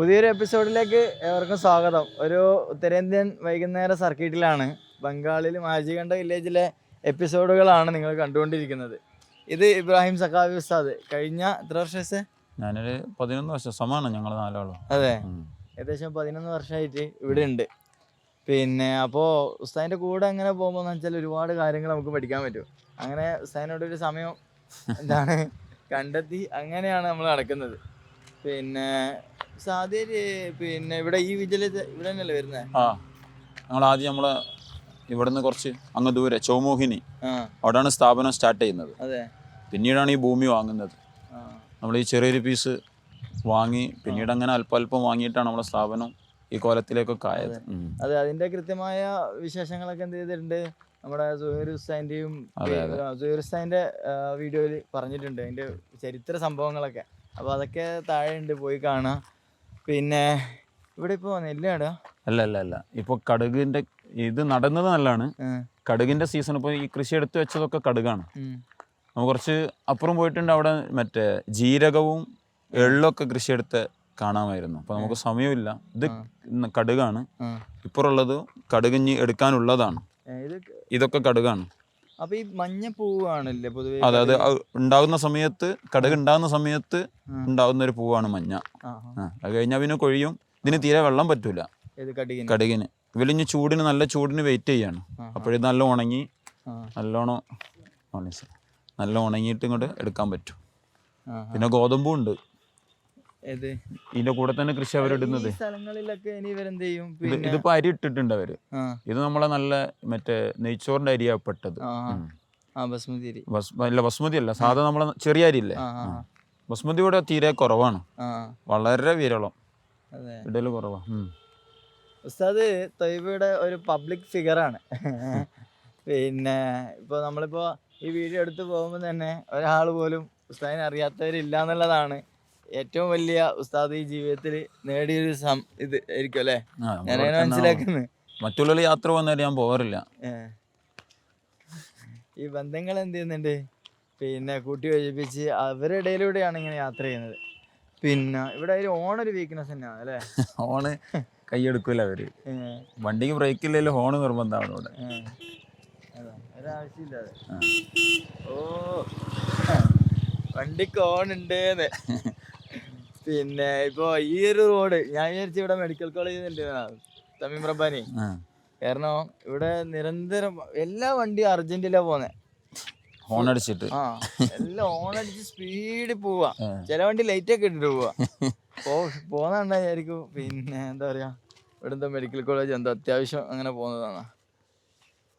പുതിയൊരു എപ്പിസോഡിലേക്ക് ഏവർക്കും സ്വാഗതം. ഒരു ഉത്തരേന്ത്യൻ വൈകുന്നേര സർക്കിട്ടിലാണ് ബംഗാളിൽ മാജികണ്ഠ വില്ലേജിലെ എപ്പിസോഡുകളാണ് നിങ്ങൾ കണ്ടുകൊണ്ടിരിക്കുന്നത്. ഇത് ഇബ്രാഹിം സഖാബി ഉസ്താദ്. കഴിഞ്ഞ എത്ര വർഷം ഞാനൊരു പതിനൊന്ന് വർഷം സമാണ് ഞങ്ങൾ നാലോളം. അതെ. ഏകദേശം പതിനൊന്ന് വർഷമായിട്ട് ഇവിടെ ഉണ്ട്. പിന്നെ അപ്പോൾ ഉസ്താദിന്റെ കൂടെ അങ്ങനെ പോകുമ്പോൾ എന്ന് വെച്ചാൽ ഒരുപാട് കാര്യങ്ങൾ നമുക്ക് പഠിക്കാൻ പറ്റും. അങ്ങനെ ഉസ്താദിനോട് ഒരു സമയം എന്താണ്? കണ്ടെത്തി അങ്ങനെയാണ് നമ്മൾ നടക്കുന്നത്. പിന്നെ സാധ്യത പിന്നെ ഇവിടെ ഈ വിജിൽ ഇവിടെ തന്നെയല്ലേ വരുന്നത് ആ ഞങ്ങൾ ആദ്യം നമ്മളെ ഇവിടുന്ന് കുറച്ച് അങ്ങ് ദൂരെ ചൗമോഹിനി. അവിടെയാണ് സ്ഥാപനം സ്റ്റാർട്ട് ചെയ്യുന്നത്. അതെ. പിന്നീടാണ് ഈ ഭൂമി വാങ്ങുന്നത്. നമ്മൾ ഈ ചെറിയൊരു പീസ് വാങ്ങി പിന്നീട് അങ്ങനെ അല്പ അല്പം വാങ്ങിയിട്ടാണ് നമ്മുടെ സ്ഥാപനം ഈ കോലത്തിലേക്കൊക്കെ ആയത്. അതെ. അതിന്റെ കൃത്യമായ വിശേഷങ്ങളൊക്കെ എന്ത് ചെയ്തിട്ടുണ്ട്? നമ്മുടെ സുഹൈർ ഹുസൈന്റെയും. സുഹൈർ ഹുസൈന്റെ വീഡിയോയിൽ പറഞ്ഞിട്ടുണ്ട് അതിന്റെ ചരിത്ര സംഭവങ്ങളൊക്കെ. അപ്പോൾ അതൊക്കെ താഴെ ഉണ്ട് പോയി കാണാം. പിന്നെ ഇവിടെ ഇപ്പോൾ നെല്ലാണ് അല്ല അല്ല അല്ല. ഇപ്പോൾ കടുകിന്റെ ഇത് നടന്നത് നല്ലതാണ് കടുകിന്റെ സീസൺ ഇപ്പോൾ ഈ കൃഷി എടുത്തു വെച്ചതൊക്കെ കടുകാണ്. നമ്മൾ കുറച്ച് അപ്പുറം പോയിട്ടുണ്ട് അവിടെ മറ്റേ ജീരകവും എള്ളൊക്കെ കൃഷി എടുത്ത് കാണാമായിരുന്നു. അപ്പോൾ നമുക്ക് സമയമില്ല. ഇത് കടുകാണ്. ഇപ്പുറമുള്ളത് കടുകിഞ്ഞ് എടുക്കാനുള്ളതാണ്. ഇത് ഇതൊക്കെ കടുകാണ്. അപ്പോൾ ഈ മഞ്ഞ പൂവാണല്ലേ പൊതുവെ അതെ അതെ. ഉണ്ടാകുന്ന സമയത്ത് കടുക് ഉണ്ടാകുന്ന സമയത്ത് ഉണ്ടാകുന്ന ഒരു പൂവാണ് മഞ്ഞ. അത് കഴിഞ്ഞാൽ പിന്നെ കൊഴിയും. ഇതിന് തീരെ വെള്ളം പറ്റൂല. കടികിന്? ഇവലിഞ്ഞ് ചൂടിന് നല്ല ചൂടിന് വെയിറ്റ് ചെയ്യാണ്. അപ്പോഴും അപ്പോഴിത് നല്ല ഉണങ്ങി നല്ലോണം നല്ല ഉണങ്ങിയിട്ട് ഇങ്ങോട്ട് എടുക്കാൻ പറ്റും. പിന്നെ ഗോതമ്പും ഉണ്ട്. ഇതിന്റെ കൂടെ തന്നെ കൃഷി അവരിടുന്നത്. സ്ഥലങ്ങളിലൊക്കെ ഇനി ഇവരെന്ത് ചെയ്യും ഇതിപ്പോ അരി ഇട്ടിട്ടുണ്ട് അവർ. ഇത് നമ്മളെ നല്ല മറ്റേ നെയ്ച്ചോറിന്റെ അരിയാ പെട്ടത്. ബസ്മതി അല്ല ബസ്മതി അല്ല. സാധാ നമ്മളെ ചെറിയ അരി ഇല്ലേ? ആ ആ ആ. ബസ്മതി ഇവിടെ തീരെ കുറവാണ്. വളരെ വിരളം. അതെ. ഇടയിൽ കുറവാ. ഉസ്താദ് തൊയ്ബയുടെ ഒരു പബ്ലിക് ഫിഗറാണ്. പിന്നെ ഇപ്പോൾ നമ്മളിപ്പോ ഈ വീഡിയോ എടുത്ത് പോകുമ്പോൾ തന്നെ ഒരാൾ പോലും ഉസ്താദിനെ അറിയാത്തവരില്ല എന്നുള്ളതാണ് ഏറ്റവും വലിയ ഉസ്താദ് ഈ ജീവിതത്തിൽ നേടിയൊരു സം ഇത് ആയിരിക്കും അല്ലേ? ഞാനങ്ങനെ മനസ്സിലാക്കുന്നത്. മറ്റുള്ള യാത്ര പോകുന്നവരെ ഞാൻ പോകാറില്ല. ഈ ബന്ധങ്ങൾ എന്ത് ചെയ്യുന്നുണ്ട്? പിന്നെ കൂട്ടി യോജിപ്പിച്ച് അവരുടെ ഇടയിലൂടെയാണ് ഇങ്ങനെ യാത്ര ചെയ്യുന്നത്. പിന്നെ ഇവിടെ ഒരു ഓണൊരു വീക്ക്നെസ് തന്നെയാണ് അല്ലേ? ഹോണ് കൈയെടുക്കൂല അവർ. വണ്ടിക്ക് ബ്രേക്ക് ഇല്ലെങ്കിലും ഹോണ് നിർബന്ധമാണ് ഇവിടെ. ഒരാവശ്യമില്ലാതെ ഓ. വണ്ടിക്ക് ഓൺ ഉണ്ട് പിന്നെ ഇപ്പൊ ഈ ഒരു റോഡ് ഞാൻ വിചാരിച്ചു ഇവിടെ മെഡിക്കൽ കോളേജ് ഉണ്ട് തമീം റബ്ബാനി. കാരണം ഇവിടെ നിരന്തരം എല്ലാ വണ്ടിയും അർജന്റിലാ പോന്നെ ഹോൺ അടിച്ചിട്ട്. ആ എല്ലാം ഹോൺ അടിച്ച് സ്പീഡിൽ പോവാ. ചില വണ്ടി ലൈറ്റ് ഒക്കെ ഇട്ടിട്ട് പോവാ. പോ പോന്നാണ്ടാ വിചാരിക്കും. പിന്നെ എന്താ പറയാ ഇവിടെ എന്തോ മെഡിക്കൽ കോളേജ് എന്തോ അത്യാവശ്യം അങ്ങനെ പോകുന്നതാണ്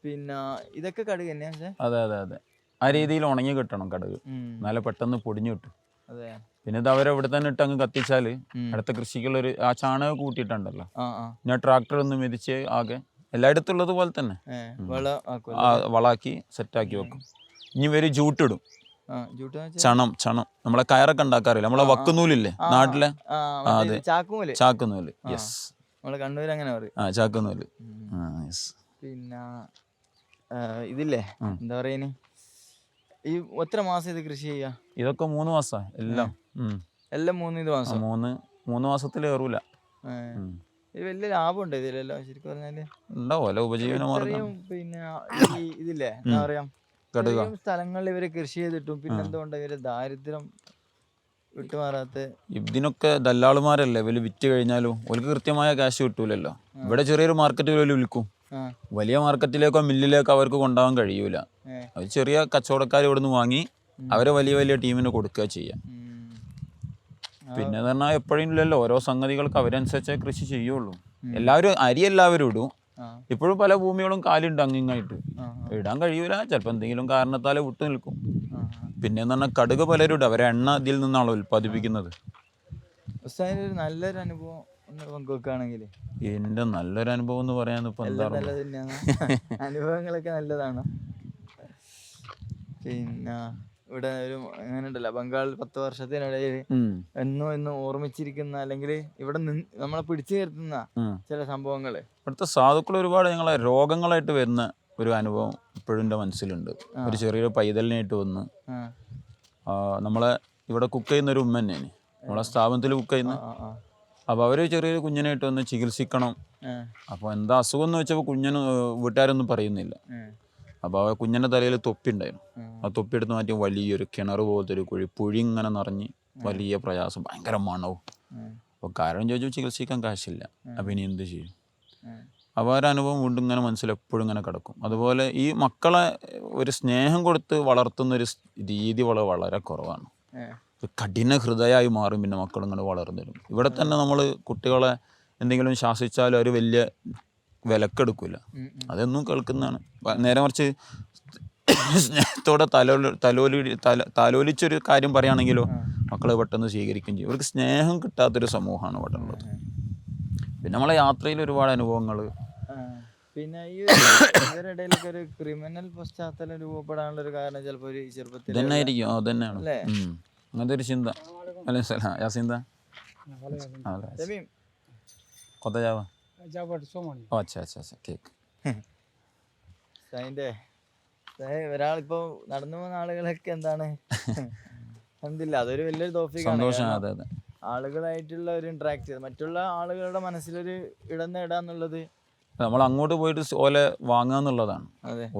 പിന്നെ ഇതൊക്കെ കടുക് തന്നെയാ അതെ അതെ അതെ. ആ രീതിയിൽ ഉണങ്ങി കിട്ടണം കടുക്. നല്ല പെട്ടെന്ന് പൊടിഞ്ഞു കിട്ടും. അതെ. പിന്നെ ഇത് അവരെ ഇവിടെ തന്നെ ഇട്ട് അങ്ങ് കത്തിച്ചാൽ. അടുത്ത കൃഷിക്കുള്ളൊരു ആ ചാണകം കൂട്ടിയിട്ടുണ്ടല്ലോ. ഞാൻ ട്രാക്ടർ ഒന്ന് മെതിച്ച് ആകെ എല്ലായിടത്തും ഉള്ളത് പോലെ തന്നെ. വളാക്കി സെറ്റാക്കി വെക്കും. ഇനി വരും ജൂട്ടിടും. ചണം ചണം. നമ്മളെ കയറൊക്കെ ഉണ്ടാക്കാറില്ല? നമ്മളെ വക്കുന്നൂലില്ലേ നാട്ടിലെ? അതെ. ചാക്കുമൂൽ യെസ് കണ്ണൂർ അങ്ങനെ ആ ചാക്കുനൂൽ. ആ യെസ് പിന്നെ ഇതില്ലേ? എന്താ പറയുക ഈ എത്ര മാസം ഇത് കൃഷി ചെയ്യാ? ഇതൊക്കെ മൂന്ന് മാസം എല്ലാം. എല്ലാം മൂന്ന് ഇത് മാസം? മൂന്ന് മൂന്ന് മാസത്തിൽ കയറൂല. ഇത് വലിയ ലാഭമുണ്ട് ഇതിലെല്ലാം? ശരിക്കും പറഞ്ഞാൽ? ഉണ്ടാവും ഉപജീവന മാർഗം. പിന്നെ ഈ ഇതില്ലേ? എന്താ. പറയാ? സ്ഥലങ്ങളിൽ ഇവർ കൃഷി ചെയ്തിട്ടും പിന്നെ എന്തുകൊണ്ട് ഇവർ ദാരിദ്ര്യം വിട്ടുമാറാത്ത ഇതിനൊക്കെ ദല്ലാളുമാരല്ലേ? വലിയ വിറ്റ് കഴിഞ്ഞാലും ഓർക്ക് കൃത്യമായ കാശ് കിട്ടൂലല്ലോ. ഇവിടെ ചെറിയൊരു മാർക്കറ്റ് വില വിൽക്കും. വലിയ മാർക്കറ്റിലേക്കോ മില്ലിലേക്കോ അവർക്ക് കൊണ്ടുപോകാൻ കഴിയൂല. അവർ ചെറിയ കച്ചവടക്കാർ ഇവിടുന്ന് വാങ്ങി അവരെ വലിയ വലിയ ടീമിന് കൊടുക്കുക ചെയ്യാം. പിന്നെ പറഞ്ഞാൽ എപ്പോഴും ഇല്ലല്ലോ ഓരോ സംഗതികൾക്ക് അവരനുസരിച്ചേ കൃഷി ചെയ്യുള്ളൂ. എല്ലാവരും അരി എല്ലാവരും ഇടും. ഇപ്പോഴും പല ഭൂമികളും കാലുണ്ട് അങ്ങിങ്ങായിട്ട്. ഇടാൻ കഴിയൂല ചിലപ്പോൾ എന്തെങ്കിലും കാരണത്താൽ വിട്ടു നിൽക്കും. പിന്നെ പറഞ്ഞാൽ കടുക് പലരും ഇടും അവരെ എണ്ണ ഇതിൽ നിന്നാണല്ലോ ഉൽപ്പാദിപ്പിക്കുന്നത്. നല്ലൊരു അനുഭവം. പങ്കുവെക്കുകയാണെങ്കിൽ എന്റെ നല്ലൊരു അനുഭവം എന്ന് പറയാൻ ഇപ്പൊ എന്താ അനുഭവങ്ങളൊക്കെ നല്ലതാണ്. പിന്നെ ഇവിടെ ഒരു അങ്ങനെ ഉണ്ടല്ലോ ബംഗാൾ പത്ത് വർഷത്തിനിടയിൽ എന്നോ എന്നും ഓർമ്മിച്ചിരിക്കുന്ന അല്ലെങ്കിൽ ഇവിടെ നമ്മളെ പിടിച്ചു നിർത്തുന്ന ചില സംഭവങ്ങൾ ഇവിടുത്തെ സാധുക്കൾ ഒരുപാട് ഞങ്ങളെ രോഗങ്ങളായിട്ട് വരുന്ന ഒരു അനുഭവം ഇപ്പോഴും എന്റെ മനസ്സിലുണ്ട്. ഒരു ചെറിയൊരു പൈതലിനായിട്ട് വന്ന്. നമ്മളെ ഇവിടെ കുക്ക് ചെയ്യുന്ന ഒരു ഉമ്മ തന്നെയാണ്. നമ്മളെ സ്ഥാപനത്തിൽ കുക്ക് ചെയ്യുന്ന അപ്പോൾ അവർ ചെറിയൊരു കുഞ്ഞിനായിട്ട് വന്ന് ചികിത്സിക്കണം. അപ്പോൾ എന്താ അസുഖം എന്ന് വെച്ചപ്പോൾ കുഞ്ഞിന് വീട്ടുകാരൊന്നും പറയുന്നില്ല. അപ്പോൾ ആ കുഞ്ഞിന്റെ തലയിൽ തൊപ്പി ഉണ്ടായിരുന്നു ആ. തൊപ്പി എടുത്ത് മാറ്റി വലിയൊരു കിണർ പോലത്തെ ഒരു കുഴി പുഴി ഇങ്ങനെ നിറഞ്ഞ് വലിയ പ്രയാസം ഭയങ്കര മണവും. അപ്പോൾ കാരണം ചോദിച്ചു ചികിത്സിക്കാൻ കാശില്ല. അപ്പം ഇനി എന്ത് ചെയ്യും. അപ്പോൾ ഒരു അനുഭവം വീണ്ടും ഇങ്ങനെ മനസ്സിൽ എപ്പോഴും ഇങ്ങനെ കിടക്കും. അതുപോലെ ഈ മക്കളെ ഒരു സ്നേഹം കൊടുത്ത് വളർത്തുന്ന ഒരു രീതി വളരെ വളരെ കുറവാണ്. കഠിന ഹൃദയമായി മാറും പിന്നെ മക്കൾ ഇങ്ങനെ വളർന്നു വരും ഇവിടെ തന്നെ നമ്മൾ കുട്ടികളെ എന്തെങ്കിലും ശാസിച്ചാലും അവർ വലിയ വിലക്കെടുക്കില്ല. അതൊന്നും കേൾക്കുന്നതാണ്. നേരെ മറിച്ച് സ്നേഹത്തോടെ തലോലി തലോലി തല താലോലിച്ചൊരു കാര്യം പറയുകയാണെങ്കിലോ മക്കളെ പെട്ടെന്ന് സ്വീകരിക്കുകയും ചെയ്യും. ഇവർക്ക് സ്നേഹം കിട്ടാത്തൊരു സമൂഹമാണ് ഇവിടെ ഉള്ളത്. പിന്നെ നമ്മളെ യാത്രയിൽ ഒരുപാട് അനുഭവങ്ങൾ പിന്നെ ഈ ഒരു ഒരു ക്രിമിനൽ പശ്ചാത്തലം രൂപപ്പെടാനുള്ള ഒരു കാരണം ചിലപ്പോ ഒരു ചെറുപ്പത്തിൽ ഇതന്നെ ആയിരിക്കും അത് തന്നെയാണ് അല്ലേ? അങ്ങനത്തെ ഒരു ചിന്ത. അല്ലേ സലാം? യാസിന്ത ഷമീം, കൊത്ത ജാവ Jabat Somani. ഓ അച്ഛാ അച്ഛാ അച്ഛാ കേക്ക്. അതിന്റെ ഒരാളിപ്പോ നടന്നു പോകുന്ന ആളുകളൊക്കെ എന്താണ്? എന്തില്ല അതൊരു വലിയൊരു തോഫിക്കാണ്. ആളുകളായിട്ടുള്ള ഒരു ഇന്ററാക്ട് ചെയ്ത് മറ്റുള്ള ആളുകളുടെ മനസ്സിലൊരു ഇടം നേടാന്നുള്ളത് നമ്മൾ അങ്ങോട്ട് പോയിട്ട് ഓല വാങ്ങുക എന്നുള്ളതാണ്.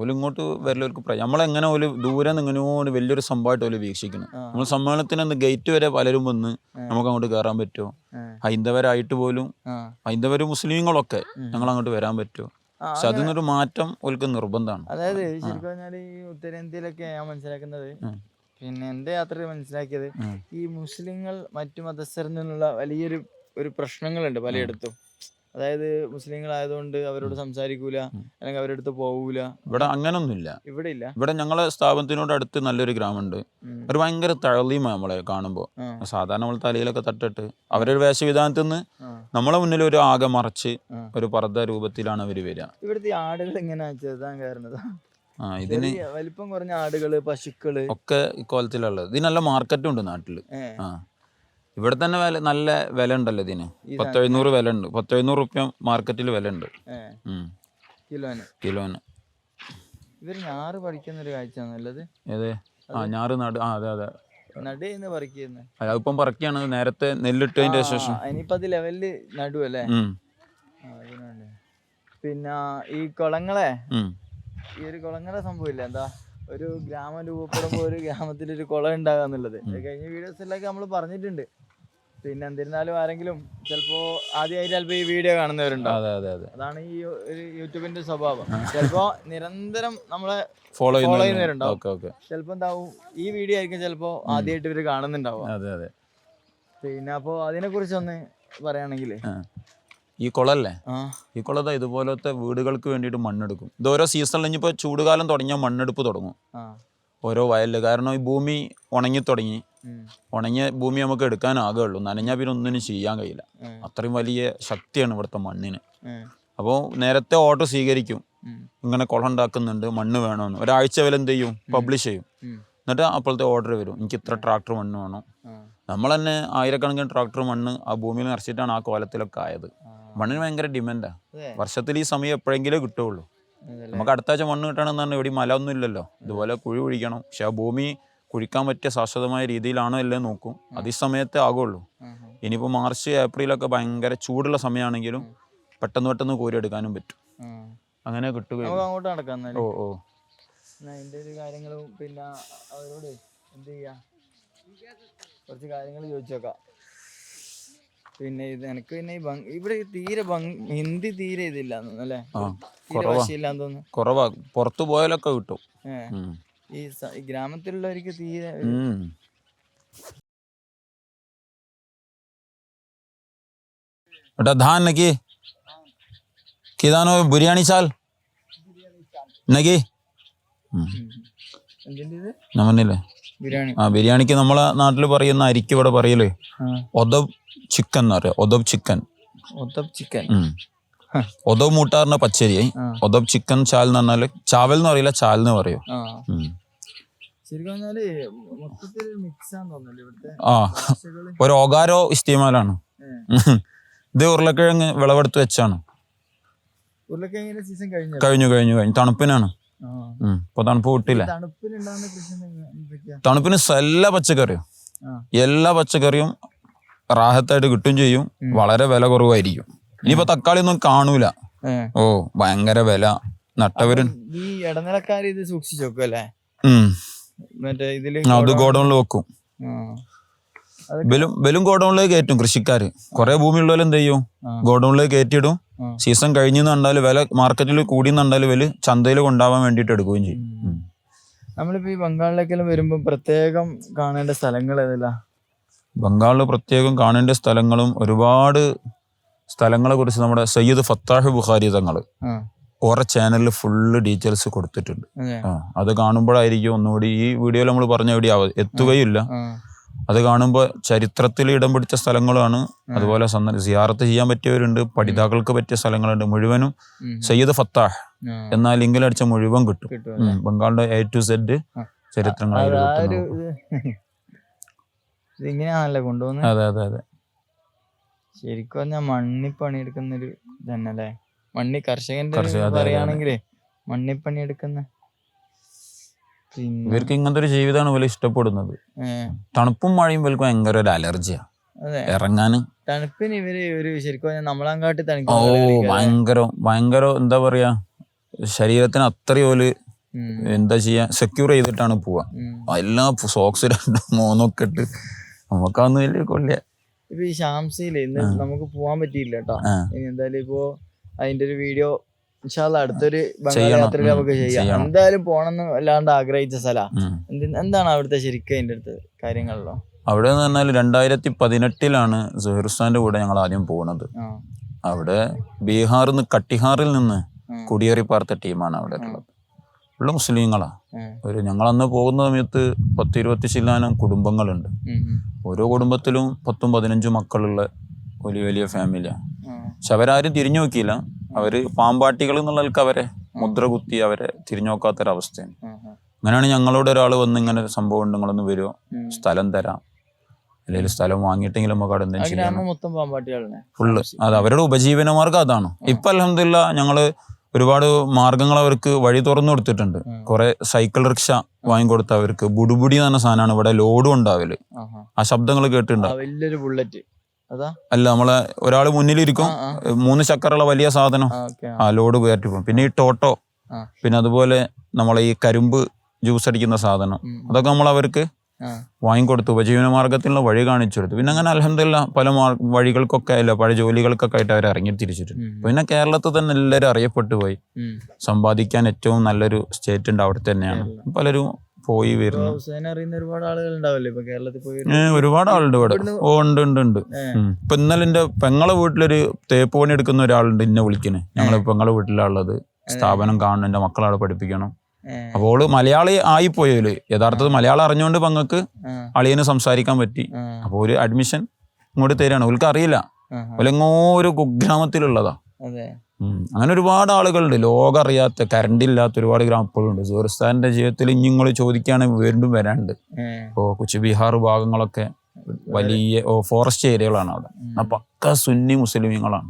ഓലിങ്ങോട്ട് ഓൽ ഇങ്ങോട്ട് വരലവർക്ക് പ്രയ നമ്മളെങ്ങനെ ഓൽ ദൂരെ ഇങ്ങനെ വലിയൊരു സംഭവമായിട്ട് ഓൽ വീക്ഷിക്കുന്നു നമ്മൾ സമ്മേളനത്തിന് ഗേറ്റ് വരെ പലരും വന്ന് നമുക്ക് അങ്ങോട്ട് കയറാൻ പറ്റുമോ ഹൈന്ദവരായിട്ട് പോലും ഹൈന്ദവർ ഹൈന്ദവരും മുസ്ലിങ്ങളൊക്കെ ഞങ്ങൾ അങ്ങോട്ട് വരാൻ പറ്റുമോ പക്ഷെ അതിനൊരു മാറ്റം ഓൽക്ക് നിർബന്ധമാണ്. അതായത് ശരിക്കും പറഞ്ഞാൽ ഈ ഉത്തരേന്ത്യയിലൊക്കെ ഞാൻ മനസ്സിലാക്കുന്നത് പിന്നെ എന്റെ യാത്ര മനസ്സിലാക്കിയത് ഈ മുസ്ലിങ്ങൾ മറ്റു മതസ്ഥരിൽ നിന്നുള്ള വലിയൊരു ഒരു പ്രശ്നങ്ങളുണ്ട് പലയിടത്തും. അതായത് മുസ്ലിങ്ങളായതുകൊണ്ട് അവരോട് സംസാരിക്കൂല അല്ലെങ്കിൽ അവരുടെ അടുത്ത് പോകൂല ഇവിടെ അങ്ങനൊന്നുമില്ല. ഇവിടെ ഇല്ല ഇവിടെ ഞങ്ങളെ സ്ഥാപനത്തിനോട് അടുത്ത് നല്ലൊരു ഗ്രാമമുണ്ട്. ഒരു ഭയങ്കര തഴലീമ നമ്മളെ കാണുമ്പോൾ സാധാരണ നമ്മൾ തലയിലൊക്കെ തട്ടിട്ട് അവരുടെ വേഷവിധാനത്തിൽ നിന്ന് നമ്മളെ മുന്നിൽ ഒരു ആകെ മറച്ച് ഒരു പർദ്ദ രൂപത്തിലാണ് അവർ വരിക. ഇവിടുത്തെ ആടുകൾ എങ്ങനെയാ ചെറുതാൻ കയറുന്നത് ആ ഇതിന് വലിപ്പം കുറഞ്ഞ ആടുകൾ പശുക്കൾ. ഒക്കെ ഇക്കോലത്തിലുള്ളത് ഇതിനല്ല മാർക്കറ്റും ഉണ്ട് നാട്ടിൽ. ആ. ഇവിടെ തന്നെ വില നല്ല വില ഉണ്ടല്ലോ ഇതിന് പത്തെഴുന്നൂറ് വില ഉണ്ട് പത്തെഴുന്നൂറ് റുപ്യ മാർക്കറ്റിൽ വില ഉണ്ട്. കിലോന്. കിലോന്. ഇവർ ഞാറ് പറിക്കുന്ന ഒരു കാഴ്ച നല്ലത്. ഏത്? ആ ഞാറ് നട ആ അതെ അതെ. നടേന്ന് പറിക്കുന്നത് അതിപ്പം പറക്കിയാണ് നേരത്തെ നെല്ലിട്ടതിന്റെ ശേഷം. ഇനിയിപ്പോ അത് ലെവലിൽ നടുവല്ലേ. പിന്നെ ഈ കുളങ്ങളെ. ഈ ഒരു കുളങ്ങളെ സംഭവമില്ല എന്താ? ഒരു ഗ്രാമം രൂപപ്പെടുമ്പോൾ ഒരു ഗ്രാമത്തിൽ ഒരു കുളം ഉണ്ടാകുക എന്നുള്ളത്. കഴിഞ്ഞ വീഡിയോസിലൊക്കെ നമ്മൾ പറഞ്ഞിട്ടുണ്ട്. പിന്നെ എന്നിരുന്നാലും ആരെങ്കിലും ചിലപ്പോ ആദ്യമായിട്ട് ചിലപ്പോ ഈ വീഡിയോ കാണുന്നവരുണ്ടാവും. അതെ അതെ അതെ. അതാണ് ഈ ഒരു യൂട്യൂബിന്റെ സ്വഭാവം. ചിലപ്പോ നിരന്തരം നമ്മളെ ഫോളോ ചെയ്യുന്നവരുണ്ടാവും. ചിലപ്പോ എന്താവും ഈ വീഡിയോ ആയിരിക്കും ചിലപ്പോ ആദ്യമായിട്ട് ഇവർ കാണുന്നുണ്ടാവും പിന്നെ അപ്പോ അതിനെ കുറിച്ച് ഒന്ന് പറയുകയാണെങ്കിൽ. ഈ കുളല്ലേ? ഈ കുളത ഇതുപോലത്തെ വീടുകൾക്ക് വേണ്ടിയിട്ട് മണ്ണെടുക്കും. ഇത് ഓരോ സീസണിൽ ഇനിയിപ്പോൾ ചൂടുകാലം തുടങ്ങിയാൽ മണ്ണെടുപ്പ് തുടങ്ങും. ഓരോ വയലിൽ കാരണം ഈ ഭൂമി ഉണങ്ങി തുടങ്ങി. ഉണങ്ങിയ ഭൂമി നമുക്ക് എടുക്കാനാകുള്ളൂ നനഞ്ഞാൽ പിന്നെ ഒന്നിനും ചെയ്യാൻ കഴിയില്ല. അത്രയും വലിയ ശക്തിയാണ് ഇവിടുത്തെ മണ്ണിന്. അപ്പോൾ നേരത്തെ ഓർഡർ സ്വീകരിക്കും. ഇങ്ങനെ കുളം ഉണ്ടാക്കുന്നുണ്ട് മണ്ണ് വേണമെന്ന് ഒരാഴ്ച വരെ എന്ത് ചെയ്യും? പബ്ലിഷ് ചെയ്യും. എന്നിട്ട് അപ്പോഴത്തെ ഓർഡർ വരും. എനിക്ക് ഇത്ര ട്രാക്ടർ മണ്ണ് വേണം. നമ്മൾ തന്നെ ആയിരക്കണക്കിന് ട്രാക്ടർ മണ്ണ് ആ ഭൂമിയിൽ നിറച്ചിട്ടാണ് ആ കോലത്തിലൊക്കെ ആയത്. മണ്ണിന് ഭയങ്കര ഡിമാൻഡാണ് വർഷത്തിൽ ഈ സമയം എപ്പോഴെങ്കിലും കിട്ടുള്ളൂ നമുക്ക് അടുത്ത ആഴ്ച മണ്ണ് കിട്ടണമെന്നാണ് ഇവിടെ മല ഒന്നും ഇല്ലല്ലോ. ഇതുപോലെ കുഴി കുഴിക്കണം. പക്ഷെ ആ ഭൂമി കുഴിക്കാൻ പറ്റിയ ശാശ്വതമായ രീതിയിലാണോ അല്ലേ നോക്കും. അത് ഈ സമയത്തെ ആകുള്ളൂ. ഇനിയിപ്പോൾ മാർച്ച് ഏപ്രിലൊക്കെ ഭയങ്കര ചൂടുള്ള സമയമാണെങ്കിലും പെട്ടെന്ന് പെട്ടെന്ന് കോരിയെടുക്കാനും പറ്റും. അങ്ങനെ കിട്ടുകയും ഓ ഓ. എന്നാ അതിന്റെ ഒരു കാര്യങ്ങളും പിന്നെ അവരോട് എന്ത് ചെയ്യാ കുറച്ച് കാര്യങ്ങൾ ചോദിച്ചേക്കാം പിന്നെ ഇത് എനിക്ക് പിന്നെ ഈ ഭംഗ് ഇവിടെ തീരെ ഭംഗ് ഹിന്ദി തീരെ ഇതില്ല അല്ലേ ആ തീരെ കുറവാ വശയില്ലാന്ന് തോന്നുന്നു കുറവാ പുറത്ത് പോയാലൊക്കെ കിട്ടും ഏ ഉം. ഈ സ- ഈ ഗ്രാമത്തിലുള്ളവർക്ക് തീരെ ഉം. बेटा धान नकी किदानो बिरयानी चाल നഗി എന്തിന്റെ ഇത് നമ്മന്നില്ലേ ബിരിയാണി. ആ ബിരിയാണിക്ക് നമ്മളെ നാട്ടിൽ പറയുന്ന അരിക്ക് ഇവിടെ പറയലേ. ഒതവ് ചിക്കൻ എന്ന് പറയാം. ഒദബ് ചിക്കൻ. ഒതവ് ചിക്കൻ. ഒതവ് മൂട്ടാറിന്റെ പച്ചരി ഒതവ് ചിക്കൻ ചാൽ എന്ന് പറഞ്ഞാൽ ചാവൽ എന്ന് പറയില്ല ചാൽ എന്ന് പറയും. ആ. ഒരു ഒകാരോ ഇസ്തിമാലാണ്. ഇത് ഉരുളക്കിഴങ്ങ് വിളവെടുത്ത് വെച്ചാണ്. കഴിഞ്ഞു കഴിഞ്ഞു കഴിഞ്ഞു. തണുപ്പിനാണ്. ഇപ്പൊ തണുപ്പ് കിട്ടില്ല തണുപ്പിന് എല്ലാ പച്ചക്കറിയും. എല്ലാ പച്ചക്കറിയും റാഹത്തായിട്ട് കിട്ടും ചെയ്യും. വളരെ വില കുറവായിരിക്കും. ഇനിയിപ്പോ തക്കാളി ഒന്നും കാണൂല ഓ ഭയങ്കര വില. നട്ടവര്. ഈ ഇടനിലക്കാർ ഇത് സൂക്ഷിച്ചു വെക്കും അല്ലേ? മറ്റേ ഇതിൽ അത് ഗോഡൗണിൽ വെക്കും. ബലും ബലും ഗോഡൌണിലേക്ക് കയറ്റും കൃഷിക്കാര്. കുറെ ഉള്ളവരും എന്ത് ചെയ്യും. ഗോഡൌണിലേക്ക് കയറ്റിയിടും. സീസൺ കഴിഞ്ഞെന്ന് കണ്ടാൽ വില മാർക്കറ്റിൽ കൂടി കണ്ടാൽ വില ചന്തയിൽ കൊണ്ടാവാൻ വേണ്ടിട്ട് എടുക്കുകയും ചെയ്യും. നമ്മളിപ്പോ ഈ ബംഗാളിലേക്കെല്ലാം വരുമ്പോ പ്രത്യേകം കാണേണ്ട സ്ഥലങ്ങൾ ഏതല്ല ബംഗാളിൽ പ്രത്യേകം കാണേണ്ട സ്ഥലങ്ങളും ഒരുപാട് സ്ഥലങ്ങളെ കുറിച്ച് നമ്മുടെ സയ്യിദ് ഫത്താഹ് ബുഖാരി തങ്ങൾ ഓരോ ചാനലിൽ ഫുള്ള് ഡീറ്റെയിൽസ് കൊടുത്തിട്ടുണ്ട്. അത്. കാണുമ്പോഴായിരിക്കും ഒന്നുകൂടി ഈ വീഡിയോയിൽ നമ്മൾ പറഞ്ഞ എവിടെ എത്തുകയില്ല അത് കാണുമ്പോൾ ചരിത്രത്തിൽ ഇടം പിടിച്ച സ്ഥലങ്ങളാണ് അതുപോലെ സിയാറത്ത് ചെയ്യാൻ പറ്റിയവരുണ്ട്. പഠിതാക്കൾക്ക് പറ്റിയ സ്ഥലങ്ങളുണ്ട്. മുഴുവനും സയ്യിദ് ഫത്താഹ്. എന്നാൽ എന്ന ലിങ്കിൽ അടിച്ച മുഴുവൻ കിട്ടും. ബംഗാളിന്റെ എ ടു സെഡ് ചരിത്രങ്ങൾ ഇത് കൊണ്ടുപോകുന്നത്? അതെ അതെ അതെ. ശരിക്കും പറഞ്ഞാൽ മണ്ണി പണിയെടുക്കുന്ന ഒരു തന്നെ അല്ലേ മണ്ണി കർഷകന്റെ. പറയുകയാണെങ്കിലേ മണ്ണി പണിയെടുക്കുന്ന ഇവർക്ക് ഇങ്ങനത്തെ ഒരു ജീവിതമാണ് ഇവർ ഇഷ്ടപ്പെടുന്നത്. തണുപ്പും മഴയും ഇവർക്ക് ഭയങ്കര ഒരു അലർജിയാണ് ഇറങ്ങാന്. തണുപ്പിന് ഇവർ ഒരു ശരിക്കും നമ്മളങ്ങാട്ട് ഓ ഭയങ്കര ഭയങ്കര എന്താ പറയാ ശരീരത്തിന് അത്രയും ഓൽ എന്താ ചെയ്യാ സെക്യൂർ ചെയ്തിട്ടാണ് പോവാ. എല്ലാ സോക്സ് രണ്ടും മൂന്നൊക്കെ ഇട്ട് നമുക്കതൊന്നും വലിയ കൊള്ളിയ ഇപ്പൊ ഈ ഷാംസിയിൽ ഇന്ന് നമുക്ക് പോവാൻ പറ്റിയില്ല കേട്ടോ ഇനി എന്തായാലും ഇപ്പോ അതിന്റെ ഒരു വീഡിയോ ഇൻഷാല്ല അടുത്തൊരു ബംഗാൾ. യാത്രയിൽ നമുക്ക് ചെയ്യാം. എന്തായാലും പോണെന്ന് വല്ലാണ്ട് ആഗ്രഹിച്ച സ്ഥലാ. എന്താണ് അവിടുത്തെ ശരിക്കും അതിന്റെ അടുത്ത് കാര്യങ്ങളിലോ? അവിടെ എന്ന് പറഞ്ഞാൽ രണ്ടായിരത്തി പതിനെട്ടിലാണ് സുഹൃസ്ഥാന്റെ കൂടെ ഞങ്ങൾ ആദ്യം പോകുന്നത് അവിടെ ബീഹാറിൽ നിന്ന് കട്ടിഹാറിൽ നിന്ന്. കുടിയേറി പാർത്ത ടീമാണ് അവിടെ ഉള്ളത്. ഉള്ള മുസ്ലിങ്ങളാ. ഒരു ഞങ്ങൾ അന്ന് പോകുന്ന സമയത്ത് പത്ത് ഇരുപത്തി ശില്ലാനം കുടുംബങ്ങളുണ്ട്. ഓരോ കുടുംബത്തിലും പത്തും പതിനഞ്ചും മക്കളുള്ള വലിയ വലിയ ഫാമിലിയാണ്. പക്ഷെ അവരാരും തിരിഞ്ഞു നോക്കിയില്ല. അവർ പാമ്പാട്ടികൾ എന്നുള്ളവർക്ക് അവരെ മുദ്ര കുത്തി അവരെ തിരിഞ്ഞു നോക്കാത്തൊരവസ്ഥയാണ് ആ, ആ. അങ്ങനെയാണ് ഞങ്ങളോട് ഒരാൾ വന്ന് ഇങ്ങനെ ഒരു സംഭവം ഉണ്ട് നിങ്ങളൊന്ന് വരുമോ സ്ഥലം തരാം. അല്ലെങ്കിൽ സ്ഥലം വാങ്ങിയിട്ടെങ്കിലും നമുക്ക് അവിടെ എന്തെങ്കിലും ഫുള്ള് അത് അവരുടെ ഉപജീവനമാർഗം അതാണ്. ഇപ്പൊ അലഹമില്ല ഞങ്ങൾ ഒരുപാട് മാർഗങ്ങൾ അവർക്ക് വഴി തുറന്നു കൊടുത്തിട്ടുണ്ട്. കുറെ സൈക്കിൾ റിക്ഷ വാങ്ങിക്കൊടുത്ത അവർക്ക്. ബുടുബുടി എന്ന് പറഞ്ഞ സാധനമാണ് ഇവിടെ ലോഡും ഉണ്ടാവൽ. ആ ശബ്ദങ്ങൾ കേട്ടിട്ടുണ്ടാവും വലിയൊരു ബുള്ളറ്റ്. അല്ല നമ്മളെ ഒരാൾ മുന്നിലിരിക്കും. മൂന്ന് ചക്കറുള്ള വലിയ സാധനം. ആ ലോഡ് കയറ്റി പോകും പിന്നെ ഈ ടോട്ടോ പിന്നെ അതുപോലെ നമ്മളെ ഈ കരിമ്പ് ജ്യൂസ് അടിക്കുന്ന സാധനം. അതൊക്കെ നമ്മൾ അവർക്ക് വാങ്ങിക്കൊടുത്തു. ഉപജീവന മാർഗത്തിനുള്ള വഴി കാണിച്ചു കൊടുത്തു പിന്നെ അങ്ങനെ അലഹമില്ല പല വഴികൾക്കൊക്കെ അല്ല പല ജോലികൾക്കൊക്കെ ആയിട്ട് അവർ ഇറങ്ങി തിരിച്ചിട്ടുണ്ട്. പിന്നെ കേരളത്തിൽ തന്നെ എല്ലാവരും അറിയപ്പെട്ടു പോയി. സമ്പാദിക്കാൻ ഏറ്റവും നല്ലൊരു സ്റ്റേറ്റ് ഉണ്ട് അവിടെ തന്നെയാണ്. പലരും പോയി വരുന്നു. ഹുസൈൻ അറിയുന്ന ഒരുപാട് ആളുകൾ ഉണ്ടാവില്ലേ? ഇപ്പൊ കേരളത്തിൽ പോയി ഒരുപാട് ആളുണ്ട് ഇവിടെ. ഓ ഉണ്ട് ഉണ്ട് ഉണ്ട്. ഇപ്പൊ ഇന്നലെ എന്റെ പെങ്ങളെ വീട്ടിലൊരു തേപ്പ് പണി എടുക്കുന്ന ഒരാളുണ്ട് ഇന്നെ വിളിക്കണേ. ഞങ്ങൾ പെങ്ങളെ വീട്ടിലുള്ളത് സ്ഥാപനം കാണണം എന്റെ മക്കളവിടെ പഠിപ്പിക്കണം. അപ്പോൾ ഓൾ മലയാളി ആയിപ്പോയൽ യഥാർത്ഥത്തിൽ മലയാളം അറിഞ്ഞുകൊണ്ട് പങ്ങക്ക് അളിയന് സംസാരിക്കാൻ പറ്റി. അപ്പൊ അപ്പോൾ ഒരു അഡ്മിഷൻ ഇങ്ങോട്ട് തരാണ്. ഓൾക്ക് അറിയില്ല. ഓലെങ്ങോ ഒരു കുഗ്രാമത്തിലുള്ളതാ. അങ്ങനെ ഒരുപാട് ആളുകളുണ്ട്. ലോകം അറിയാത്ത കറണ്ട് ഇല്ലാത്ത ഒരുപാട് ഗ്രാമപ്പുഴുണ്ട് ഇപ്പോഴും ജീവിതത്തിൽ ഇനി നിങ്ങൾ ചോദിക്കുകയാണെങ്കിൽ വീണ്ടും വരാനുണ്ട് ഇപ്പോ ഇപ്പോൾ കൊച്ചു ബീഹാർ ഭാഗങ്ങളൊക്കെ വലിയ ഫോറസ്റ്റ് ഏരിയകളാണ് അവിടെ. പക്ക സുന്നി മുസ്ലിമീങ്ങളാണ്.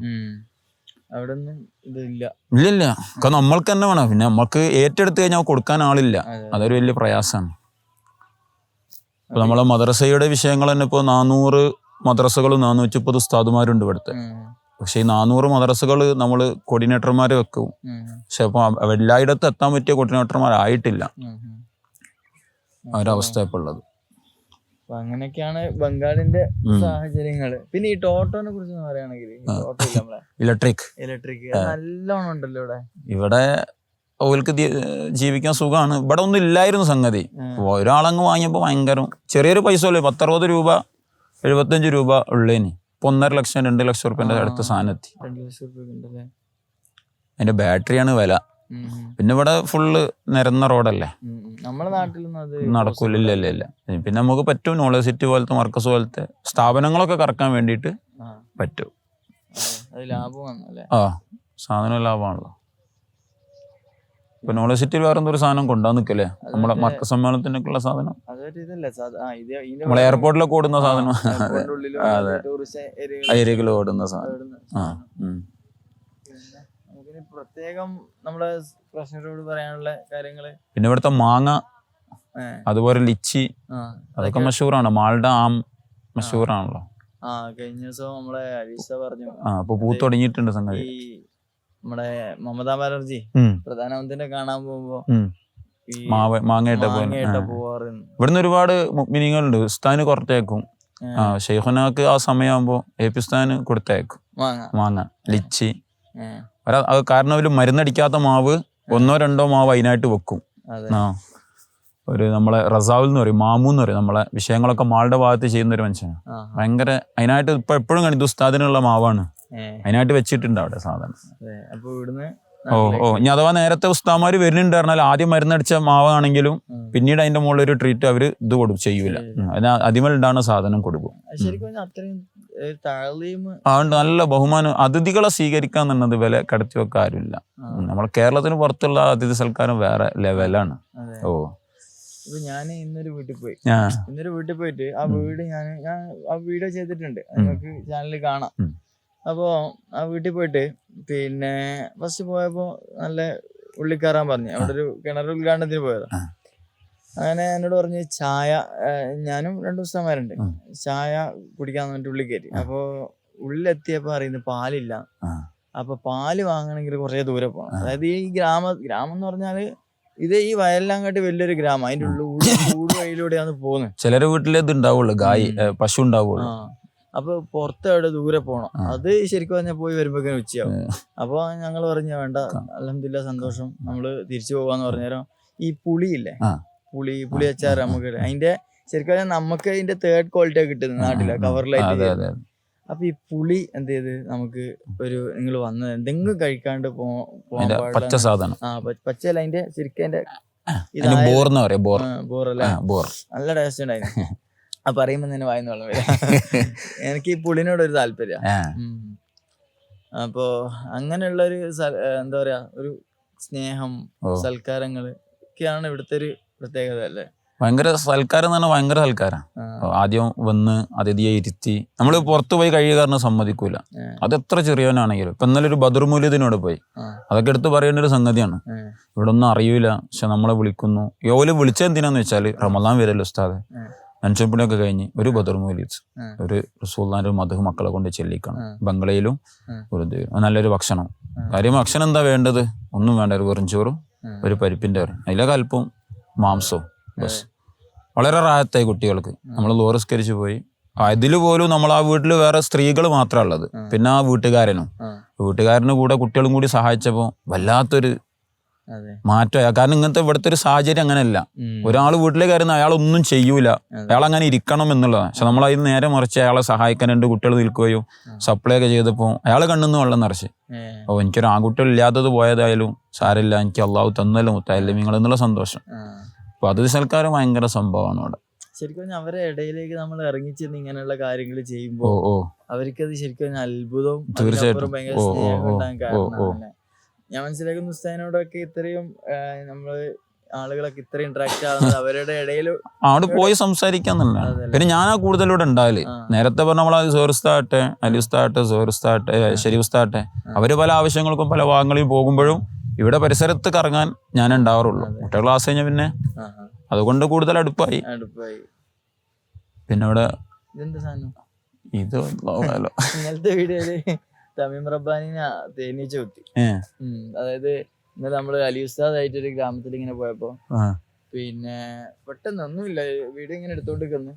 ഇല്ല ഇല്ല നമ്മൾക്ക് തന്നെ വേണം. പിന്നെ നമ്മൾക്ക് ഏറ്റെടുത്ത് കഴിഞ്ഞാൽ കൊടുക്കാൻ ആളില്ല. അതൊരു വലിയ പ്രയാസമാണ് ഇപ്പൊ നമ്മളെ മദ്രസയുടെ വിഷയങ്ങൾ തന്നെ ഇപ്പോൾ നാനൂറ് മദ്രസകളും നാനൂറ്റി മുപ്പത് ഉസ്താദുമാരുണ്ട് ഇവിടുത്തെ. പക്ഷെ ഈ നാനൂറ് മദ്രസകൾ നമ്മൾ കോർഡിനേറ്റർമാരെ വെക്കും. പക്ഷെ അപ്പോൾ എല്ലായിടത്തും എത്താൻ പറ്റിയ കോർഡിനേറ്റർമാരായിട്ടില്ല ഒരവസ്ഥ ഇപ്പോൾ ഉള്ളത്. അങ്ങനെയൊക്കെയാണ് ബംഗാളിന്റെ സാഹചര്യങ്ങൾ സാഹചര്യങ്ങൾ. പിന്നെ ഈ ടോട്ടോനെ കുറിച്ച് പറയുകയാണെങ്കിൽ ഇലക്ട്രിക്. ഇലക്ട്രിക്. നല്ലോണം ഉണ്ടല്ലോ ഇവിടെ. ഇവിടെ അവർക്ക് ജീവിക്കാൻ സുഖമാണ് ഇവിടെ ഒന്നും ഇല്ലായിരുന്നു സംഗതി. ഒരാളങ്ങ് വാങ്ങിയപ്പോൾ ഭയങ്കര ചെറിയൊരു പൈസ അല്ലേ പത്തറുപത് രൂപ എഴുപത്തഞ്ച് രൂപ ഉള്ളേന്. ഇപ്പൊ ഒന്നര ലക്ഷം രണ്ട് ലക്ഷം റുപ്യന്റെ അടുത്ത സാധനത്തി അതിന്റെ ബാറ്ററിയാണ് വില. പിന്നെ ഇവിടെ ഫുള്ള് നിരന്ന റോഡല്ലേ. നാട്ടിലൊന്നും നടക്കൂല ഇല്ല ഇല്ല. പിന്നെ നമുക്ക് പറ്റും നോളജ് സിറ്റി പോലത്തെ മർക്കസ് പോലത്തെ സ്ഥാപനങ്ങളൊക്കെ കറക്കാൻ വേണ്ടിയിട്ട് പറ്റും. ആ സാധനം ലാഭമാണല്ലോ. ഇപ്പൊ നോളജ് സിറ്റിയിൽ വേറെ എന്തൊരു സാധനം കൊണ്ടുവന്ന് നിൽക്കല്ലേ നമ്മളെ മർക്ക സമ്മേളനത്തിനൊക്കെയുള്ള സാധനം? നമ്മളെ എയർപോർട്ടിലൊക്കെ ഓടുന്ന സാധനം. അതെ. ഏരിയകളിൽ ഓടുന്ന സാധനം. ആ പ്രത്യേകം നമ്മളെ പ്രശ്നരോട് പറയാനുള്ള കാര്യങ്ങൾ. പിന്നെ ഇവിടുത്തെ മാങ്ങ അതുപോലെ ലിച്ചി അതൊക്കെ മഷൂറാണ്. മാൾഡ ആം മഷൂറാണല്ലോ. ആ കഴിഞ്ഞ ദിവസം നമ്മളെ അലീസ പറഞ്ഞു. ആ അപ്പൊ പൂ തുടങ്ങിയിട്ടുണ്ട് സംഗതി. നമ്മുടെ മമതാ ബാനർജി പ്രധാനമന്ത്രിനെ കാണാൻ പോകുമ്പോ മാവ മാങ്ങയിട്ട പോവാറുണ്ട്. ഇവിടുന്ന് ഒരുപാട് മിനിങ്ങളുണ്ട് ഉസ്താന് കുറച്ചേക്കും ആ. ഷെയ്ഖുനാക്ക് ആ സമയമാകുമ്പോ എ പി ഉസ്താന് കൊടുത്തേക്കും. മാങ്ങ. ലിച്ചി. അത് കാരണം ഒരു മരുന്നടിക്കാത്ത മാവ് ഒന്നോ രണ്ടോ മാവ് അതിനായിട്ട് വെക്കും. ആ. ഒരു നമ്മളെ റസാവുൽ എന്ന് പറയും മാമു എന്ന് പറയും. നമ്മളെ വിഷയങ്ങളൊക്കെ മാളുടെ ഭാഗത്ത് ചെയ്യുന്ന ഒരു മനുഷ്യനാണ്. ഭയങ്കര അതിനായിട്ട് ഇപ്പൊ എപ്പോഴും കണ്ടു ഉസ്താദിനുള്ള മാവാണ്. അതിനായിട്ട് വെച്ചിട്ടുണ്ട് അവിടെ സാധനം. അതെ അപ്പൊ ഇവിടുന്ന് ഓ ഓ ഇനി അഥവാ നേരത്തെ ഉസ്താമാര് വരുന്നുണ്ട് പറഞ്ഞാൽ ആദ്യം മരുന്നടിച്ച മാവാണെങ്കിലും പിന്നീട് അതിന്റെ മുകളിൽ ഒരു ട്രീറ്റ് അവർ ഇത് കൊടുക്കും ചെയ്യൂല. അതിന് അതിമേൽ സാധനം കൊടുക്കും അതുകൊണ്ട് നല്ല ബഹുമാനം. അതിഥികളെ സ്വീകരിക്കുക എന്നുള്ളത് വില കടത്തി വെക്കാൻ ആരുമില്ല. നമ്മളെ കേരളത്തിന് പുറത്തുള്ള അതിഥി സൽക്കാരം വേറെ ലെവലാണ്. ഓ. അപ്പൊ ഞാൻ ഇന്നൊരു വീട്ടിൽ പോയി. ഇന്നൊരു വീട്ടിൽ പോയിട്ട് ആ വീട് ഞാൻ ഞാൻ ആ വീഡിയോ ചെയ്തിട്ടുണ്ട്. നിങ്ങൾക്ക് ചാനലിൽ കാണാം. അപ്പോ ആ വീട്ടിൽ പോയിട്ട് പിന്നെ ഫസ്റ്റ് പോയപ്പോ നല്ല ഉള്ളിൽ കയറാൻ പറഞ്ഞു. അവിടെ ഒരു കിണർ ഉദ്ഘാടനത്തിന് പോയതാ. അങ്ങനെ എന്നോട് പറഞ്ഞ് ചായ ഞാനും രണ്ടു ദിവസമാരുണ്ട്. ചായ കുടിക്കാൻ വേണ്ടി ഉള്ളി കയറ്റി. അപ്പോൾ അപ്പോ ഉള്ളിലെത്തിയപ്പോ അറിയുന്നത് പാലില്ല. അപ്പൊ പാൽ വാങ്ങണമെങ്കിൽ കുറേ ദൂരെ പോകണം. അതായത് ഈ ഗ്രാമ ഗ്രാമം എന്ന് പറഞ്ഞാൽ ഇത് ഈ വയലിലാങ്കാട്ടി വലിയൊരു ഗ്രാമം. അതിന്റെ ഉള്ളിൽ കൂട് വഴിയിലൂടെയാണ് പോകുന്നത്. ചിലരെ വീട്ടിലേ ഇത് ഉണ്ടാവുള്ളൂ ഗായി പശു ഉണ്ടാവുള്ളൂ. അപ്പൊ പുറത്ത് അവിടെ ദൂരെ പോണം. അത് ശരിക്കും പറഞ്ഞാൽ പോയി വരുമ്പോഴേക്കും ഉച്ചയാവും. അപ്പൊ ഞങ്ങൾ പറഞ്ഞു വേണ്ട അലഹമില്ല സന്തോഷം. നമ്മൾ തിരിച്ചു പോവാന്ന് പറഞ്ഞേരം ഈ പുളിയില്ലേ. പുളി പുളി അച്ചാർ നമുക്ക് അതിന്റെ ശരിക്കും പറഞ്ഞാൽ നമുക്ക് അതിന്റെ തേർഡ് ക്വാളിറ്റിയാണ് കിട്ടുന്നത് നാട്ടിലെ കവറിലായിട്ട് അപ്പൊ ഈ പുളി എന്ത് ചെയ്ത് നമുക്ക് ഒരു നിങ്ങൾ വന്ന് എന്തെങ്കിലും കഴിക്കാണ്ട് പോകാൻ അതിന്റെ പച്ച സാധനം. ആ പ- അതിന്റെ ശരിക്കും അതിന്റെ ബോർ ബോർ. നല്ല ടേസ്റ്റ് ഉണ്ടായിരുന്നു. ആ പറയുമ്പോ തന്നെ വായന വെള്ളം വരാം. എനിക്ക് ഈ പുളിനോട് ഒരു താല്പര്യ. അപ്പോ അങ്ങനെയുള്ള ഒരു എന്താ പറയാ ഒരു സ്നേഹം. സൽക്കാരങ്ങൾ ഒക്കെയാണ് ഇവിടുത്തെ ഒരു പ്രത്യേകത അല്ലേ? ഭയങ്കര സൽക്കാരം എന്ന് പറഞ്ഞാൽ ഭയങ്കര സൽക്കാരം. ആദ്യം വന്ന് അതിഥിയെ ഇരുത്തി നമ്മൾ പുറത്തു പോയി കഴിയുകാരണം സമ്മതിക്കൂല. അത് എത്ര ചെറിയവനാണെങ്കിലും. ഇപ്പൊ ഇന്നലെ ഒരു ബദർമൂല്യത്തിനോട് പോയി. അതൊക്കെ എടുത്ത് പറയേണ്ട ഒരു സംഗതിയാണ്. ഇവിടെ ഒന്നും അറിയൂല പക്ഷെ നമ്മളെ വിളിക്കുന്നു. യോൽ വിളിച്ചത് എന്തിനാന്ന് വെച്ചാൽ റമദാൻ വരല്ലോ ഉസ്താദ്. മനുഷ്യപ്പണിയൊക്കെ കഴിഞ്ഞ് ഒരു ബദർ മൂലിച്ച് ഒരു റസൂൽദാന്റെ ഒരു മധു മക്കളെ കൊണ്ട് ചെല്ലിക്കണം. ബംഗ്ലയിലും ഒരു നല്ലൊരു ഭക്ഷണം. കാര്യം ഭക്ഷണം എന്താ വേണ്ടത്? ഒന്നും വേണ്ട. ഒരു വെറും ചോറും ഒരു പരിപ്പിന്റെ കറി അതിലൊക്കെ അല്പം മാംസവും. ബസ്. വളരെ റായത്തായി കുട്ടികൾക്ക്. നമ്മൾ ലോറിസ്കരിച്ച് പോയി. അതിൽ പോലും നമ്മൾ ആ വീട്ടിൽ വേറെ സ്ത്രീകൾ മാത്രമേ ഉള്ളത്. പിന്നെ ആ വീട്ടുകാരനും. വീട്ടുകാരന് കൂടെ കുട്ടികളും കൂടി സഹായിച്ചപ്പോൾ വല്ലാത്തൊരു മാറ്റമായി കാരണം ഇങ്ങനത്തെ ഇവിടുത്തെ ഒരു സാഹചര്യം അങ്ങനെയല്ല. ഒരാൾ വീട്ടിലേക്ക് കയറുന്ന അയാൾ ഒന്നും ചെയ്യൂല. അയാൾ അങ്ങനെ ഇരിക്കണം എന്നുള്ളതാണ്. പക്ഷെ നമ്മൾ അതിന് നേരെ മറിച്ച് അയാളെ സഹായിക്കാൻ രണ്ട് കുട്ടികൾ നിൽക്കുകയോ. സപ്ലൈ ഒക്കെ ചെയ്തപ്പോൾ അയാൾ കണ്ണുനിന്ന് വെള്ളം നിറച്ച്. അപ്പൊ അപ്പോൾ എനിക്കൊരു ആൺകുട്ടികൾ ഇല്ലാത്തത് പോയതായാലും സാരമില്ല എനിക്ക് അള്ളാഹു തന്നല്ലോ മുത്തായാലും നിങ്ങൾ എന്നുള്ള സന്തോഷം. അപ്പോൾ അപ്പൊ അത് സൽക്കാരം ഭയങ്കര സംഭവമാണ് അവിടെ. ശരിക്കും അവരുടെ അവരെ ഇടയിലേക്ക് നമ്മൾ ഇറങ്ങിച്ചെന്ന് ഇങ്ങനെയുള്ള കാര്യങ്ങൾ ചെയ്യുമ്പോൾ അവർക്കത് ശരിക്കും അത്ഭുതവും തീർച്ചയായിട്ടും. ഭയങ്കര സ്നേഹം ഉണ്ടാകാൻ ഞാൻ മനസ്സിലാക്കുന്ന ഉസ്താദിനോടൊക്കെ ഇത്രയും നമ്മൾ ആളുകളൊക്കെ ഇത്രയും ഇന്ററാക്ട് ആവുന്നത് അവരുടെ ഇടയിൽ അവിടെ പോയി സംസാരിക്കാന്നല്ല. പിന്നെ ഞാനാ കൂടുതലൂടെ ഉണ്ടാവില്ലേ. നേരത്തെ പറഞ്ഞ നമ്മളെ സോറിസ്താട്ടെ അലിസ്താട്ടെ സോറിസ്താട്ടെ ഷെരീഫ്സ്താട്ടെ അവർ പല ആവശ്യങ്ങൾക്കും പല ഭാഗങ്ങളിൽ പോകുമ്പോഴും ഇവിടെ പരിസരത്ത് കറങ്ങാൻ ഞാൻ ഉണ്ടാവാറുള്ളൂ. കുട്ടികൾ ക്ലാസ് കഴിഞ്ഞ പിന്നെ അതുകൊണ്ട് കൂടുതൽ അടുപ്പായി. അടുപ്പായി. പിന്നെ സാധനം? ഇത് വീഡിയോ വീഡിയോയിൽ തമീം റബ്ബാനിനെ തേനീച്ച കുത്തി. അതായത് ഇന്നലെ നമ്മൾ അലി ഉസ്താദ് ആയിട്ട് ഒരു ഗ്രാമത്തിൽ ഇങ്ങനെ പോയപ്പോ പിന്നെ പെട്ടെന്ന് ഒന്നുമില്ല. വീട് ഇങ്ങനെ എടുത്തോണ്ട് നിൽക്കുന്നു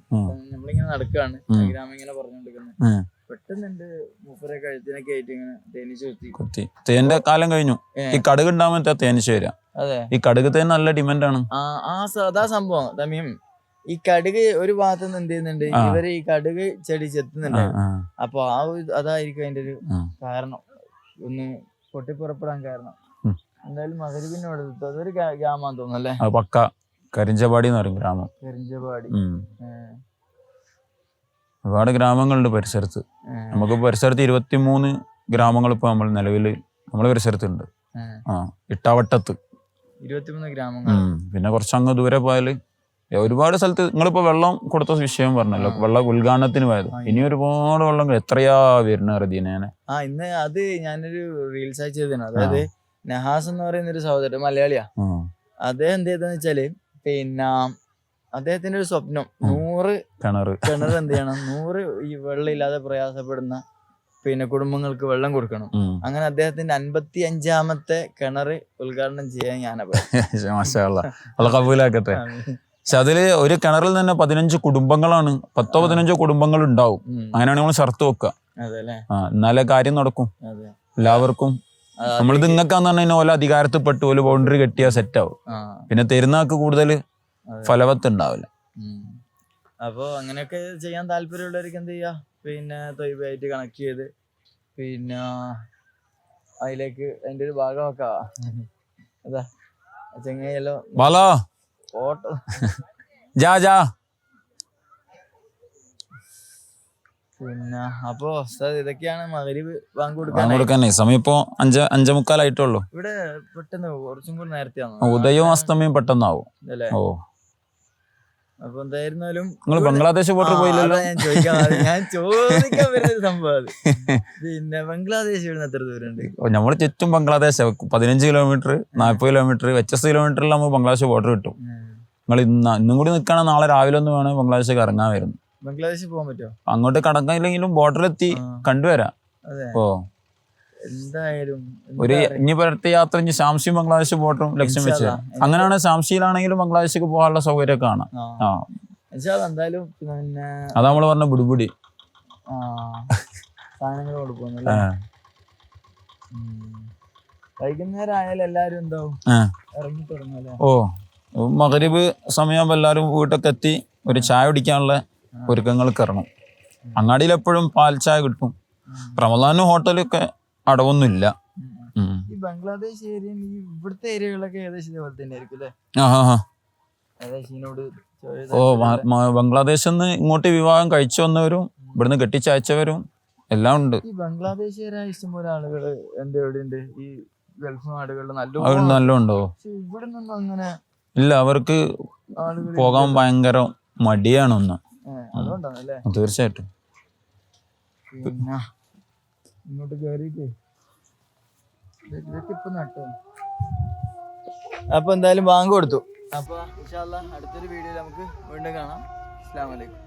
നമ്മളിങ്ങനെ നടക്കാണ്. ഗ്രാമം ഇങ്ങനെ പറഞ്ഞോണ്ടിരിക്കുന്നു. എന്റെ മൂപ്പരെ കഴുത്തിനൊക്കെ ആയിട്ട് ഇങ്ങനെ തേനീച്ച കുത്തി. കുത്തി. തേന്റെ കാലം കഴിഞ്ഞു. ഈ കടുക് ഉണ്ടാകുമ്പോൾ തേനീച്ച വരിക അതെ. ഈ കടുക് തേൻ നല്ല ഡിമാൻഡ് ആണ് ആ സാധാ സംഭവം. തമീം ഈ കടുക് ഒരു ഭാഗത്ത് നിന്ന് എന്ത് ചെയ്യുന്നുണ്ട്. ഇവർ ഈ കടുക് ചെടി ചെത്തുന്നുണ്ട്. അപ്പൊ ആ അതായിരിക്കും അതിന്റെ ഒരു കാരണം. ഒന്ന് പൊട്ടിപ്പുറപ്പെടാൻ കാരണം. എന്തായാലും മകരിബിനോട് അതൊരു ഗ്രാമം തോന്നുന്നു അല്ലേ? അത് പക്ക. കരിഞ്ചപാടി എന്ന് പറയും ഗ്രാമം. കരിഞ്ചപാടി. ഒരുപാട് ഗ്രാമങ്ങളുണ്ട് പരിസരത്ത്. നമുക്ക് പരിസരത്ത് ഇരുപത്തിമൂന്ന് ഗ്രാമങ്ങൾ ഇപ്പൊ നമ്മൾ നിലവിൽ നമ്മളെ പരിസരത്തുണ്ട്. ആ ഇട്ടാവട്ടത്ത്. ഇരുപത്തിമൂന്ന് ഗ്രാമങ്ങൾ. പിന്നെ കുറച്ചങ്ങ് ദൂരെ പോയാൽ ഒരുപാട് സ്ഥലത്ത് നിങ്ങളിപ്പോ വെള്ളം കൊടുത്ത വിഷയം പറഞ്ഞല്ലോ വെള്ള ഉദ്ഘാടനത്തിന് പോയത്. ഇനി ഒരുപാട് വെള്ളം എത്രയാ വരുന്ന റദീനെ ആ ഇന്ന് അത് ഞാനൊരു റീൽസ് ആയി ചെയ്തതാണ്. അതായത് നഹാസ് എന്ന് പറയുന്ന ഒരു സഹോദരൻ മലയാളിയാ. അദ്ദേഹം എന്ത് ചെയ്തെന്ന് വെച്ചാൽ പിന്നെ അദ്ദേഹത്തിന്റെ ഒരു സ്വപ്നം നൂറ് കിണർ കിണർ എന്ത് ചെയ്യണം? നൂറ് ഈ വെള്ളം ഇല്ലാതെ പ്രയാസപ്പെടുന്ന പിന്നെ കുടുംബങ്ങൾക്ക് വെള്ളം കൊടുക്കണം. അങ്ങനെ അദ്ദേഹത്തിന്റെ അൻപത്തി അഞ്ചാമത്തെ കിണർ ഉദ്ഘാടനം ചെയ്യാൻ ഞാനപ്പോ കബൂലാക്കട്ടെ. പക്ഷെ അതിൽ ഒരു കിണറിൽ തന്നെ പതിനഞ്ച് കുടുംബങ്ങളാണ് പത്തോ പതിനഞ്ചോ കുടുംബങ്ങൾ ഉണ്ടാവും അങ്ങനെയാണ് നമ്മൾ ഷർത്ത് വെക്കുക. എന്നാലേ കാര്യം നടക്കും. എല്ലാവർക്കും. നമ്മൾ നമ്മളിത് ഇങ്ങക്കാന്ന് പറഞ്ഞു കഴിഞ്ഞാൽ ഓല അധികാരത്തിൽപ്പെട്ട് ഓൽ ബൗണ്ടറി കെട്ടിയാൽ സെറ്റ് ആവും. പിന്നെ തരുന്നാക്ക് കൂടുതൽ. ഫലവത്ത് ഉണ്ടാവില്ല. ഉം. അപ്പൊ അങ്ങനെയൊക്കെ ചെയ്യാൻ താല്പര്യമുള്ളവർക്ക് എന്ത് ചെയ്യാ? പിന്നെ തൊയ്ബായിട്ട് കണക്ട് ചെയ്ത് പിന്നെ അതിലേക്ക് അതിന്റെ ഒരു ഭാഗമൊക്കെ അതാ. ചെങ്ങയല്ലോ ബാലാ. ജാ ജാ. പിന്നെ അപ്പൊ ഇതൊക്കെയാണ് മകരിബ് ബാങ്ക് കൊടുക്കാൻ സമയം ഇപ്പോ അഞ്ച അഞ്ചേ മുക്കാലായിട്ടുള്ളൂ. ഇവിടെ പെട്ടെന്ന് കുറച്ചും കൂടി നേരത്തെ ഉദയവും അസ്തമയും പെട്ടെന്നാവും. ഓ. അപ്പൊ എന്തായിരുന്നാലും നിങ്ങൾ ബംഗ്ലാദേശ് ബോർഡർ പോയില്ലല്ലോ? ഞാൻ ചോദിക്കാൻ. ഞാൻ ചോദിക്കാൻ വരുന്ന സംഭവം പിന്നെ ബംഗ്ലാദേശ് ഇവിടുന്ന് എത്ര ദൂരമുണ്ട് നമ്മുടെ നമ്മൾ ചുറ്റും ബംഗ്ലാദേശ്. പതിനഞ്ച് കിലോമീറ്റർ നാൽപ്പത് കിലോമീറ്റർ വ്യത്യസ്ത കിലോമീറ്ററിൽ നമുക്ക് ബംഗ്ലാദേശ് ബോർഡർ കിട്ടും. നിങ്ങൾ ഇന്ന് ഇന്നും കൂടി നിൽക്കണം നാളെ രാവിലെ ഒന്ന് വേണം ബംഗ്ലാദേശിലേക്ക് ഇറങ്ങാൻ വരുന്നു ബംഗ്ലാദേശിൽ പോകാൻ പറ്റുമോ? അങ്ങോട്ട് കടക്കാനില്ലെങ്കിലും ബോർഡറിലെത്തി എത്തി കണ്ടുവരാം. ഓ. എന്തായാലും ഒരു ഇനി അടുത്ത യാത്ര ഇനി സാംസി ബംഗ്ലാദേശ് ബോർഡറും ലക്ഷ്യം വെച്ച്. അങ്ങനെയാണ് സാംസിയിലാണെങ്കിലും ബംഗ്ലാദേശിക്ക് പോകാനുള്ള സൗകര്യം കാണാം. ആ. എന്തായാലും പിന്നെ അതാ നമ്മൾ പറഞ്ഞ സാധനങ്ങൾ കൊടുക്കുന്നു ആ. വൈകുന്നേരം ആയാലും എല്ലാരും എന്താവും. ഇറങ്ങി തുടങ്ങുമല്ലേ ഓ. മകരിബ് സമയമാകുമ്പോൾ എല്ലാവരും വീട്ടൊക്കെ എത്തി ഒരു ചായ കുടിക്കാനുള്ള ഒരുക്കങ്ങൾക്ക് ഇറങ്ങും. അങ്ങാടിയിൽ എപ്പോഴും പാൽ ചായ കിട്ടും. റമദാനും ഹോട്ടലൊക്കെ അടവൊന്നുമില്ല. ഈ ബംഗ്ലാദേശ് ഏരിയ ഇവിടുത്തെ ഏരിയകളൊക്കെ ഏകദേശം ഇതേപോലെ തന്നെ ആയിരിക്കും അല്ലേ? ആ ആ, ആ. ഏകദേശം ഇതിനോട് ചോദിച്ച ഓ ബംഗ്ലാദേശിൽ നിന്ന് ഇങ്ങോട്ട് വിവാഹം കഴിച്ചു വന്നവരും ഇവിടുന്ന് കെട്ടിച്ചയച്ചവരും എല്ലാം ഉണ്ട്. ഈ ബംഗ്ലാദേശുകാരായ ഇഷ്ടംപോലെ ആളുകൾ എന്റെ ഇവിടെ ഉണ്ട് ഈ ഗൾഫ് നാടുകളിൽ നല്ല അവർ നല്ല ഉണ്ടോ? പക്ഷെ ഇവിടെ നിന്നും അങ്ങനെ ഇല്ല അവർക്ക് പോകാൻ ഭയങ്കര മടിയാണ് ഒന്ന്. തീർച്ചയായിട്ടും. പിന്നെ ഇങ്ങോട്ട് കേറിയിട്ടേ. അപ്പൊ എന്തായാലും ബാങ്ക് കൊടുത്തു. അപ്പൊ അടുത്തൊരു വീഡിയോയിൽ നമുക്ക് വീണ്ടും കാണാം. അസ്സാം വലൈക്കും